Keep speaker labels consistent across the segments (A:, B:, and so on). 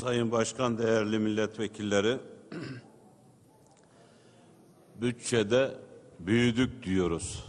A: Sayın Başkan, değerli milletvekilleri, bütçede büyüdük diyoruz.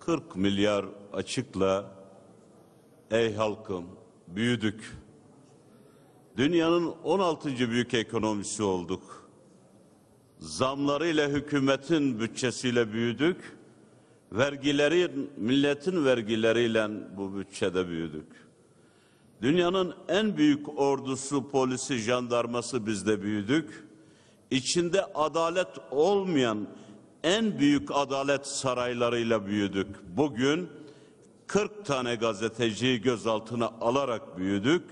A: 40 milyar açıkla, ey halkım büyüdük. Dünyanın 16. büyük ekonomisi olduk. Zamlarıyla hükümetin bütçesiyle büyüdük. Vergilerin, milletin vergileriyle bu bütçede büyüdük. Dünyanın en büyük ordusu, polisi, jandarması bizde büyüdük. İçinde adalet olmayan en büyük adalet saraylarıyla büyüdük. Bugün 40 tane gazeteciyi gözaltına alarak büyüdük.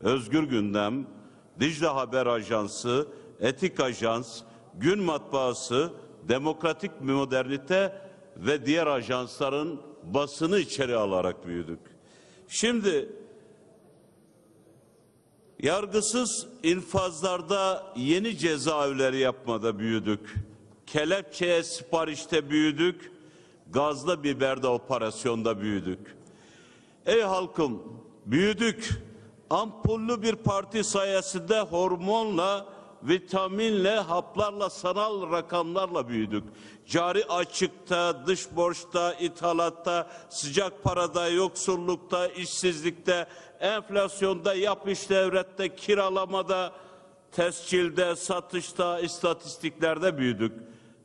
A: Özgür Gündem, Dicle Haber Ajansı, Etik Ajans, Gün Matbaası, Demokratik Modernite ve diğer ajansların basını içeri alarak büyüdük. Şimdi Yargısız infazlarda yeni cezaevleri yapmada büyüdük. Kelepçeye siparişte büyüdük. Gazlı biberde operasyonda büyüdük. Ey halkım büyüdük. Ampullü bir parti sayesinde hormonla, vitaminle, haplarla, sanal rakamlarla büyüdük. Cari açıkta, dış borçta, ithalatta, sıcak parada, yoksullukta, işsizlikte, enflasyonda, yapış devrette, kiralamada, tescilde, satışta, istatistiklerde büyüdük.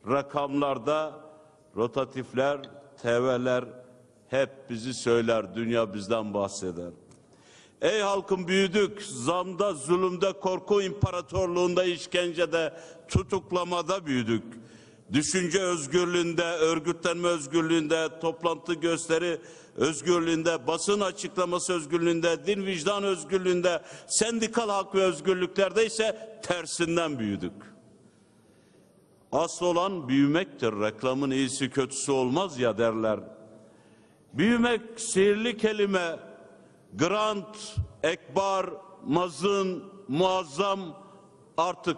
A: Rakamlarda, rotatifler, TV'ler hep bizi söyler, dünya bizden bahseder. Ey halkım büyüdük, zamda, zulümde, korku imparatorluğunda, işkencede, tutuklamada büyüdük. Düşünce özgürlüğünde, örgütlenme özgürlüğünde, toplantı gösteri özgürlüğünde, basın açıklaması özgürlüğünde, din vicdan özgürlüğünde, sendikal hak ve özgürlüklerde ise tersinden büyüdük. Asıl olan büyümektir. Reklamın iyisi kötüsü olmaz ya derler. Büyümek sihirli kelime, grant, ekbar, mazın, muazzam artık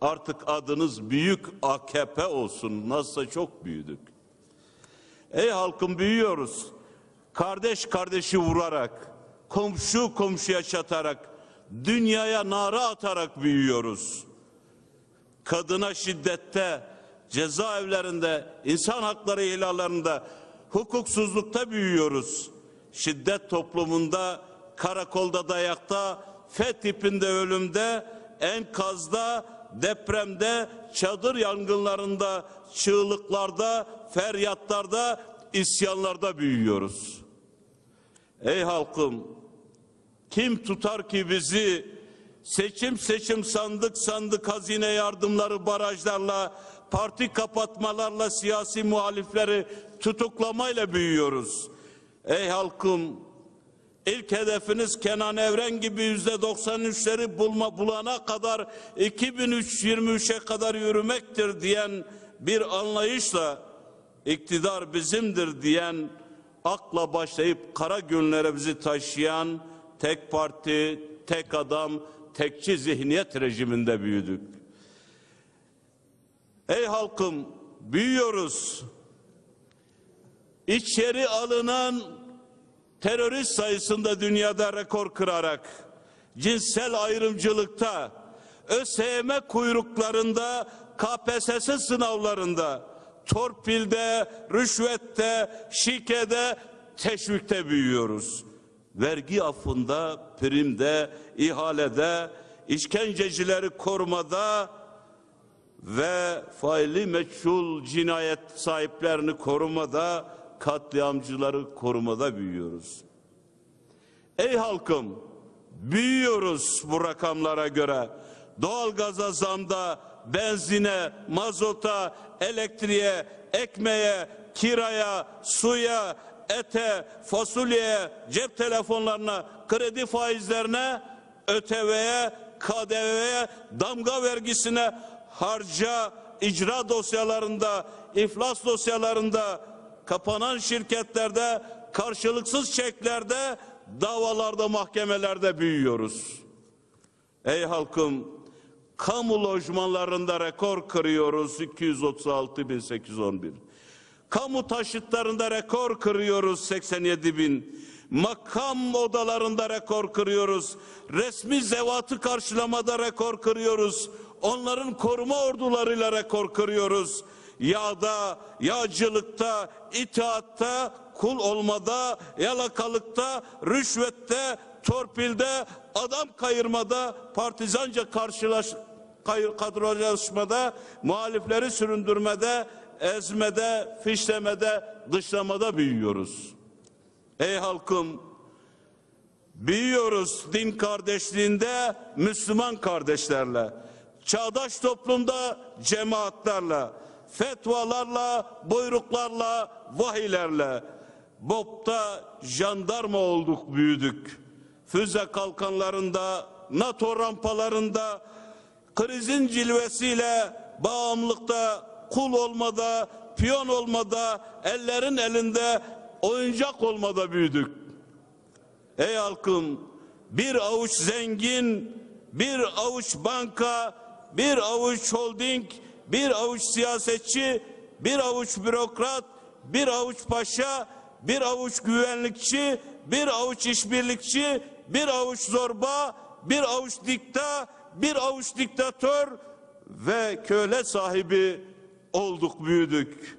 A: artık adınız büyük AKP olsun. Nasılsa çok büyüdük. Ey halkım büyüyoruz. Kardeş kardeşi vurarak, komşu komşuya çatarak, dünyaya nara atarak büyüyoruz. Kadına şiddette, cezaevlerinde, insan hakları ihlallerinde, hukuksuzlukta büyüyoruz. Şiddet toplumunda, karakolda dayakta, F tipinde ölümde, enkazda, depremde, çadır yangınlarında, çığlıklarda, feryatlarda, isyanlarda büyüyoruz. Ey halkım, kim tutar ki bizi seçim seçim sandık sandık hazine yardımları barajlarla, parti kapatmalarla siyasi muhalifleri tutuklamayla büyüyoruz. Ey halkım, İlk hedefiniz Kenan Evren gibi yüzde 93'leri bulma bulana kadar 2023'e kadar yürümektir diyen bir anlayışla iktidar bizimdir diyen akla başlayıp kara günlere bizi taşıyan tek parti, tek adam, tekçi zihniyet rejiminde büyüdük. Ey halkım büyüyoruz. İçeri alınan terörist sayısında dünyada rekor kırarak, cinsel ayrımcılıkta, ÖSYM kuyruklarında, KPSS sınavlarında, torpilde, rüşvette, şikede, teşvikte büyüyoruz. Vergi affında, primde, ihalede, işkencecileri korumada ve faili meçhul cinayet sahiplerini korumada, katliamcıları korumada büyüyoruz. Ey halkım, büyüyoruz bu rakamlara göre. Doğalgaza zamda, benzine, mazota, elektriğe, ekmeğe, kiraya, suya, ete, fasulyeye, cep telefonlarına, kredi faizlerine, ÖTV'ye, KDV'ye, damga vergisine, harca, icra dosyalarında, iflas dosyalarında, kapanan şirketlerde, karşılıksız çeklerde, davalarda, mahkemelerde büyüyoruz. Ey halkım, kamu lojmanlarında rekor kırıyoruz 236.811. Kamu taşıtlarında rekor kırıyoruz 87 bin. Makam odalarında rekor kırıyoruz. Resmi zevatı karşılamada rekor kırıyoruz. Onların koruma ordularıyla rekor kırıyoruz. Yağda, yağcılıkta, itaatta, kul olmada, yalakalıkta, rüşvette, torpilde, adam kayırmada, partizanca karşılaş, kayır, kadrolaşmada, muhalifleri süründürmede, ezmede, fişlemede, dışlamada büyüyoruz. Ey halkım, büyüyoruz din kardeşliğinde Müslüman kardeşlerle, çağdaş toplumda cemaatlerle, fetvalarla, buyruklarla, vahiylerle. BOP'ta jandarma olduk, büyüdük. Füze kalkanlarında, NATO rampalarında, krizin cilvesiyle bağımlılıkta, kul olmada, piyon olmada, ellerin elinde oyuncak olmada büyüdük. Ey halkım, bir avuç zengin, bir avuç banka, bir avuç holding, bir avuç siyasetçi, bir avuç bürokrat, bir avuç paşa, bir avuç güvenlikçi, bir avuç işbirlikçi, bir avuç zorba, bir avuç dikta, bir avuç diktatör ve köle sahibi olduk büyüdük.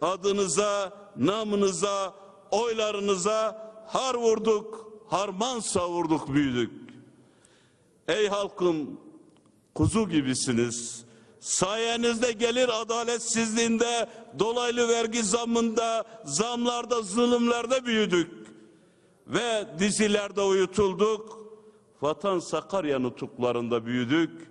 A: Adınıza, namınıza, oylarınıza har vurduk, harman savurduk büyüdük. Ey halkım kuzu gibisiniz. Sayenizde gelir adaletsizliğinde, dolaylı vergi zammında, zamlarda, zulümlerde büyüdük. Ve dizilerde uyutulduk. Vatan Sakarya nutuklarında büyüdük.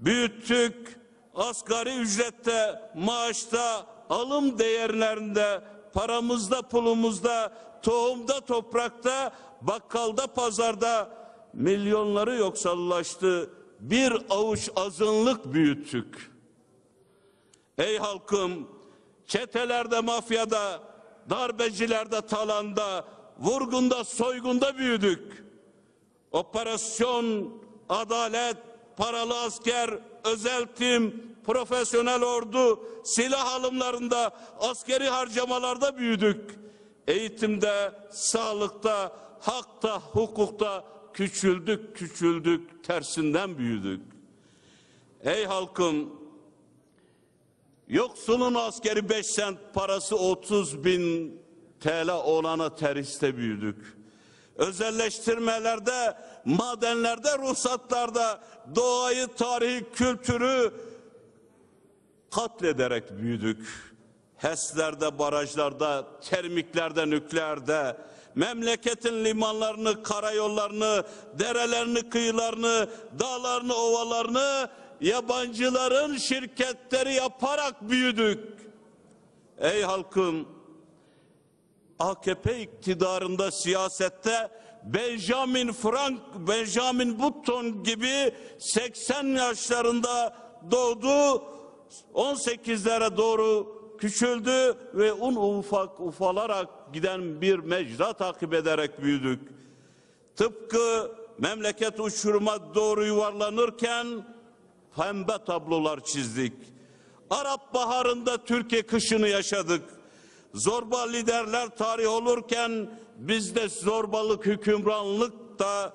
A: Büyüttük. Asgari ücrette, maaşta, alım değerlerinde, paramızda, pulumuzda, tohumda, toprakta, bakkalda, pazarda milyonları yoksallaştı. Bir avuç azınlık büyüttük. Ey halkım, çetelerde, mafyada, darbecilerde, talanda, vurgunda, soygunda büyüdük. Operasyon, adalet, paralı asker, özel tim, profesyonel ordu, silah alımlarında, askeri harcamalarda büyüdük. Eğitimde, sağlıkta, hakta, hukukta küçüldük, küçüldük, tersinden büyüdük. Ey halkım, yoksulun askeri 5 sent parası 30 bin TL olana teriste büyüdük. Özelleştirmelerde, madenlerde, ruhsatlarda doğayı, tarihi, kültürü katlederek büyüdük. HES'lerde, barajlarda, termiklerde, nükleerde, memleketin limanlarını, karayollarını, derelerini, kıyılarını, dağlarını, ovalarını yabancıların şirketleri yaparak büyüdük. Ey halkım, AKP iktidarında siyasette Benjamin Frank, Benjamin Button gibi 80 yaşlarında doğdu, 18'lere doğru küçüldü ve un ufak ufalarak giden bir mecra takip ederek büyüdük. Tıpkı memleket uçuruma doğru yuvarlanırken pembe tablolar çizdik. Arap baharında Türkiye kışını yaşadık. Zorba liderler tarih olurken bizde zorbalık, hükümranlık da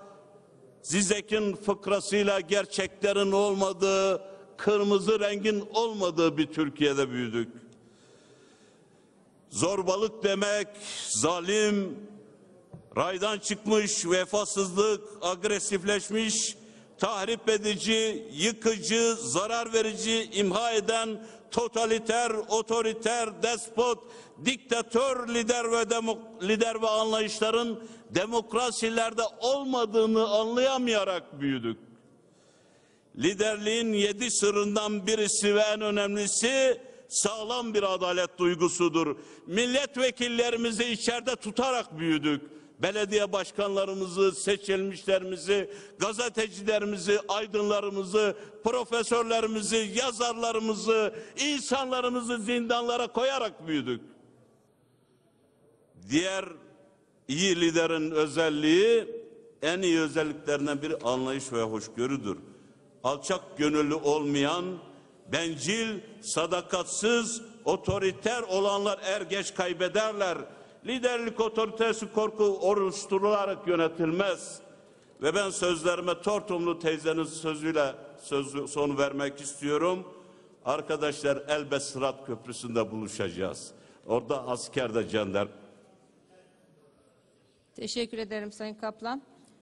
A: Zizek'in fıkrasıyla gerçeklerin olmadığı, kırmızı rengin olmadığı bir Türkiye'de büyüdük. Zorbalık demek zalim, raydan çıkmış, vefasızlık, agresifleşmiş, tahrip edici, yıkıcı, zarar verici, imha eden totaliter, otoriter, despot, diktatör lider ve demok lider ve anlayışların demokrasilerde olmadığını anlayamayarak büyüdük. Liderliğin yedi sırrından birisi ve en önemlisi sağlam bir adalet duygusudur. Milletvekillerimizi içeride tutarak büyüdük. Belediye başkanlarımızı, seçilmişlerimizi, gazetecilerimizi, aydınlarımızı, profesörlerimizi, yazarlarımızı, insanlarımızı zindanlara koyarak büyüdük. Diğer iyi liderin özelliği en iyi özelliklerinden biri anlayış ve hoşgörüdür. Alçak gönüllü olmayan, bencil, sadakatsız, otoriter olanlar er geç kaybederler. liderlik otoritesi korku oluşturularak yönetilmez. Ve ben sözlerime Tortumlu teyzenin sözüyle söz, son vermek istiyorum. Arkadaşlar Elbet Sırat Köprüsü'nde buluşacağız. Orada asker de jandarma
B: Teşekkür ederim Sayın Kaplan.